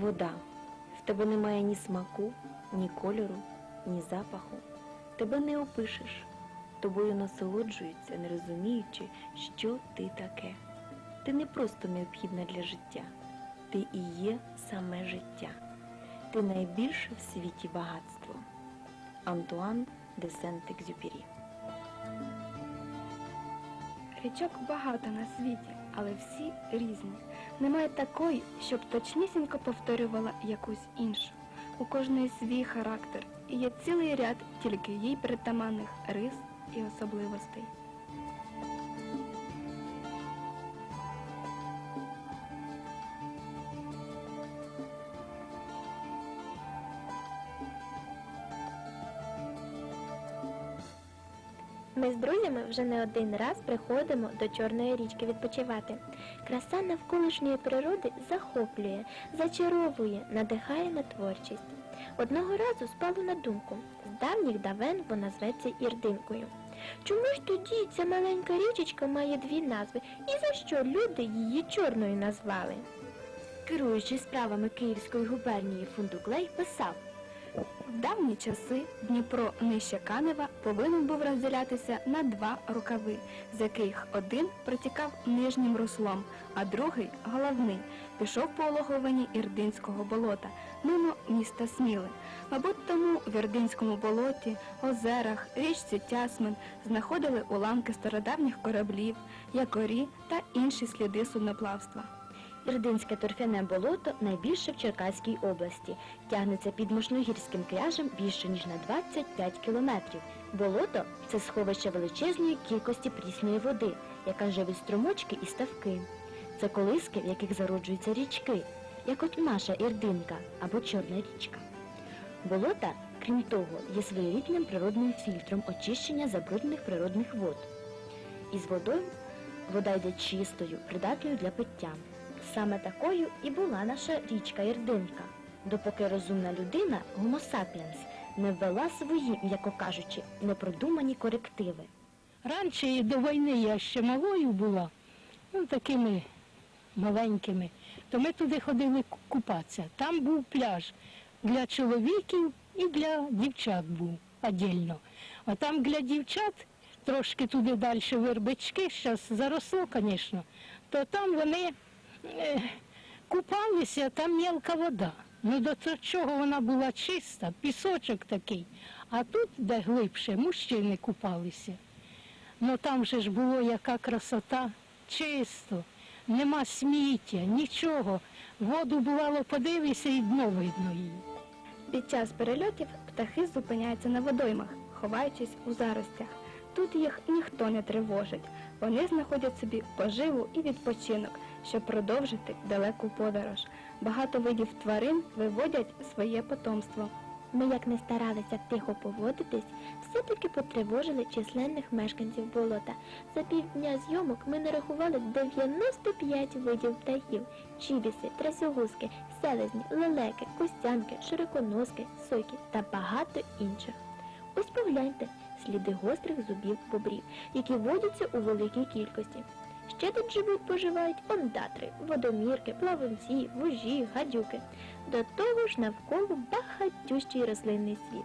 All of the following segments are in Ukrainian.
вода. В тебе немає ні смаку, ні кольору, ні запаху. Тебе не опишеш. Тобою насолоджуються, не розуміючи, що ти таке. Ти не просто необхідна для життя, ти і є саме життя. Ти найбільше в світі багатство. Антуан де Сент-Екзюпері Річок багато на світі, але всі різні. Немає такої, щоб точнісінько повторювала якусь іншу. У кожної свій характер, і є цілий ряд тільки їй притаманних рис і особливостей. З друзями вже не один раз приходимо до Чорної річки відпочивати. Краса навколишньої природи захоплює, зачаровує, надихає на творчість. Одного разу спало на думку, з давніх давен вона зветься Ірдинкою. Чому ж тоді ця маленька річечка має дві назви і за що люди її чорною назвали? Керуючий справами Київської губернії Фундуклей писав В давні часи Дніпро нижче Канева повинен був розділятися на два рукави, з яких один протікав нижнім руслом, а другий головний пішов по ологовині Ірдинського болота, мимо міста Сміли. Мабуть, тому в Ірдинському болоті, озерах, річці Тясмин знаходили уламки стародавніх кораблів, якорі та інші сліди судноплавства. Ірдинське торфяне болото найбільше в Черкаській області. Тягнеться під Мошногірським кряжем більше ніж на 25 кілометрів. Болото це сховище величезної кількості прісної води, яка живить струмочки і ставки. Це колиски, в яких зароджуються річки, як от наша Ірдинка або Чорна річка. Болота, крім того, є своєрідним природним фільтром очищення забруднених природних вод. Із водою вода йде чистою, придатною для пиття. Саме такою і була наша річка Ірдинка, допоки розумна людина, sapiens, не ввела свої, м'яко кажучи, непродумані корективи. Раніше до війни я ще малою була, ну такими маленькими, то ми туди ходили купатися. Там був пляж для чоловіків і для дівчат був віддільно. А там для дівчат, трошки туди далі вербички, зараз заросло, звісно, то там вони купалися, там мілка вода. Ну до чого вона була чиста, пісочок такий. А тут, де глибше, мужчини купалися. Ну там же ж було яка красота, чисто, нема сміття, нічого. Воду бувало, подивися і дно видно її. Під час перельотів птахи зупиняються на водоймах, ховаючись у заростях. Тут їх ніхто не тривожить. Вони знаходять собі поживу і відпочинок, щоб продовжити далеку подорож. Багато видів тварин виводять своє потомство. Ми, як не старалися тихо поводитись, все-таки потривожили численних мешканців болота. За півдня зйомок ми нарахували 95 видів птахів, чібіси, трасогузки, селезні, лелеки, костянки, широконоски, сойки та багато інших. Ось погляньте, сліди гострих зубів бобрів, які водяться у великій кількості. Ще тут живуть, поживають ондатри, водомірки, плавунці, вужі, гадюки. До того ж навколо багатющий рослинний світ.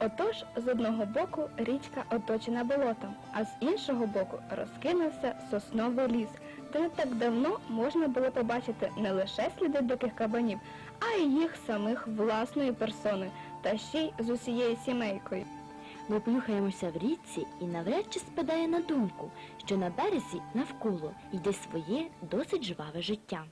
Отож, з одного боку річка оточена болотом, а з іншого боку розкинувся сосновий ліс, де не так давно можна було побачити не лише сліди диких кабанів, а й їх самих власною персоною, та ще й з усією сімейкою. Ми плюхаємося в річці і навряд чи спадає на думку, що на березі навколо йде своє досить жваве життя.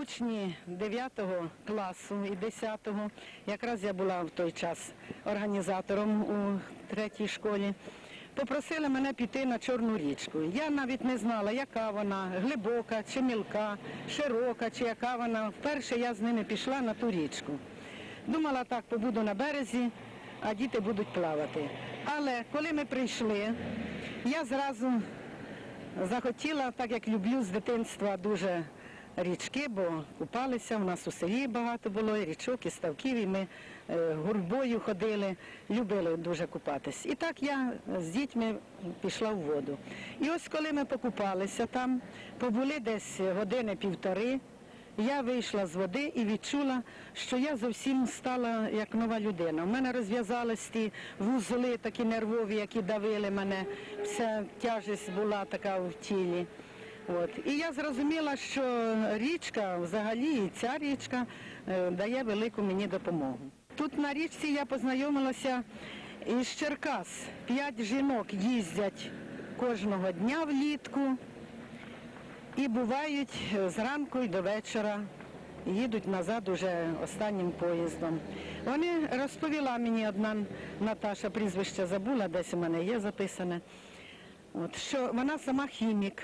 Учні 9 класу і 10, якраз я була в той час організатором у третій школі. Попросили мене піти на Чорну річку. Я навіть не знала, яка вона, глибока чи мілка, широка, чи яка вона. Вперше я з ними пішла на ту річку. Думала, так, побуду на березі, а діти будуть плавати. Але коли ми прийшли, я зразу захотіла, так як люблю з дитинства дуже річки, бо купалися, в нас у селі багато було, і річок, і ставків, і ми е, гурбою ходили, любили дуже купатись. І так я з дітьми пішла в воду. І ось коли ми покупалися там, побули десь години півтори, я вийшла з води і відчула, що я зовсім стала як нова людина. У мене розв'язались ті вузли такі нервові, які давили мене. Вся тяжесть була така в тілі. От. І я зрозуміла, що річка, взагалі, і ця річка е, дає велику мені допомогу. Тут на річці я познайомилася із Черкас. П'ять жінок їздять кожного дня влітку і бувають е, зранку і до вечора. Їдуть назад уже останнім поїздом. Вони розповіла мені одна Наташа, прізвище забула, десь у мене є записане, от, що вона сама хімік,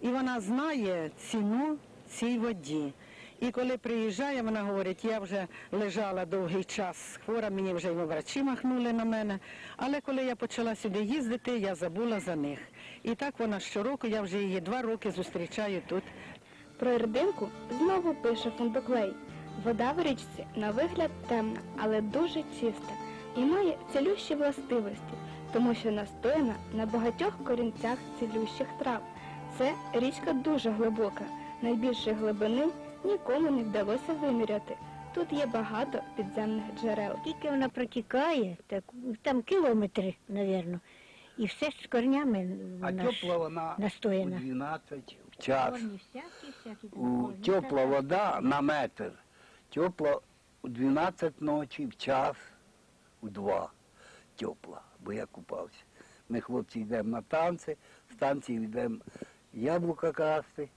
і вона знає ціну цій воді. І коли приїжджає, вона говорить, я вже лежала довгий час хвора, мені вже й врачі махнули на мене. Але коли я почала сюди їздити, я забула за них. І так вона щороку, я вже її два роки зустрічаю тут. Про Ірдинку знову пише Фундуклей. Вода в річці на вигляд темна, але дуже чиста і має цілющі властивості, тому що настояна на багатьох корінцях цілющих трав. Це річка дуже глибока, найбільшої глибини нікому не вдалося виміряти. Тут є багато підземних джерел. Скільки вона протікає, так там кілометри, мабуть. І все з корнями А вона ж тепла вона настояна. 12 в час. Тепла вода на метр. Тепла у 12 ночі, в час, у 2 тепла, бо я купався. Ми хлопці йдемо на танці, з танців йдемо яблука красти,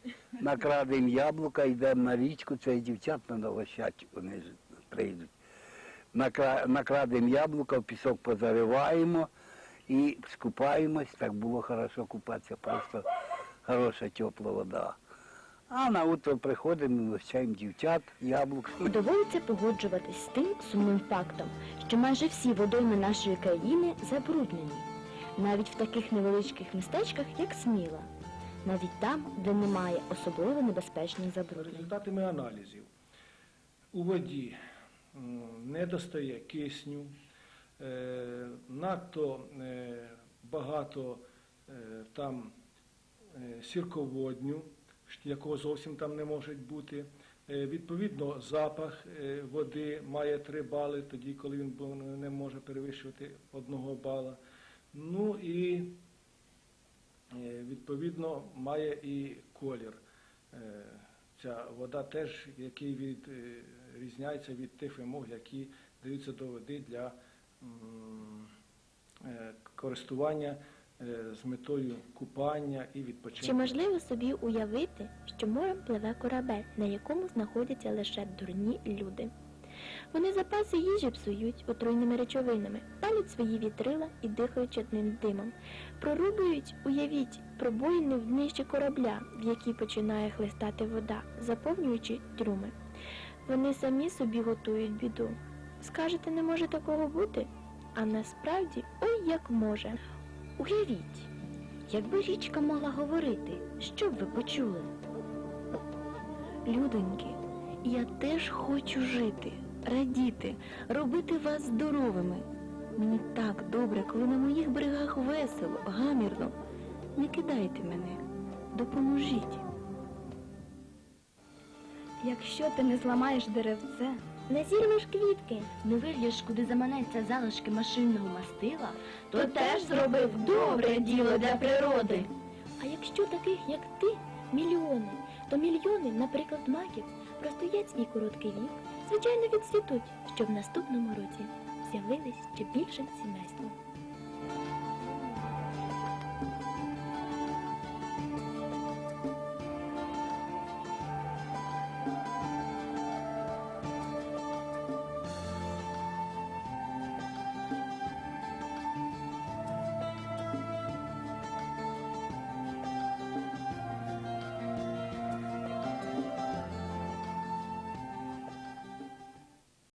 накрадемо яблука, йдемо на річку, це і дівчат треба гощати, вони прийдуть. Накрадемо яблука, в пісок позариваємо і скупаємось. Так було хорошо купатися, просто хороша тепла вода. А на утро приходимо, і дівчат, яблук. Доводиться погоджуватись з тим сумним фактом, що майже всі водойми нашої країни забруднені, навіть в таких невеличких містечках, як Сміла, навіть там, де немає особливо небезпечних За забруднень. результатами аналізів у воді м, не достає кисню, е, надто е, багато е, там сірководню, якого зовсім там не може бути. Відповідно, запах води має 3 бали, тоді, коли він не може перевищувати одного бала. Ну і відповідно має і колір. Е, Ця вода теж, який від, е, від тих вимог, які даються до води для е, користування е, з метою купання і відпочинку. Чи можливо собі уявити, що морем пливе корабель, на якому знаходяться лише дурні люди? Вони запаси їжі псують отруйними речовинами, палять свої вітрила і дихають чадним димом. Прорубують, уявіть, пробоїни в днищі корабля, в якій починає хлестати вода, заповнюючи трюми. Вони самі собі готують біду. Скажете, не може такого бути? А насправді, ой як може. Уявіть, якби річка могла говорити, що б ви почули? Людоньки, я теж хочу жити, радіти, робити вас здоровими. Мені так добре, коли на моїх берегах весело, гамірно. Не кидайте мене, допоможіть. Якщо ти не зламаєш деревце, Не зірвеш квітки, Не вильєш, куди заманеться залишки машинного мастила, то теж зробив добре діло для природи. А якщо таких, як ти, мільйони, то мільйони, наприклад, маків, простоять свій короткий вік, звичайно відцвітуть, щоб в наступному році з'явились ще більше сімейства.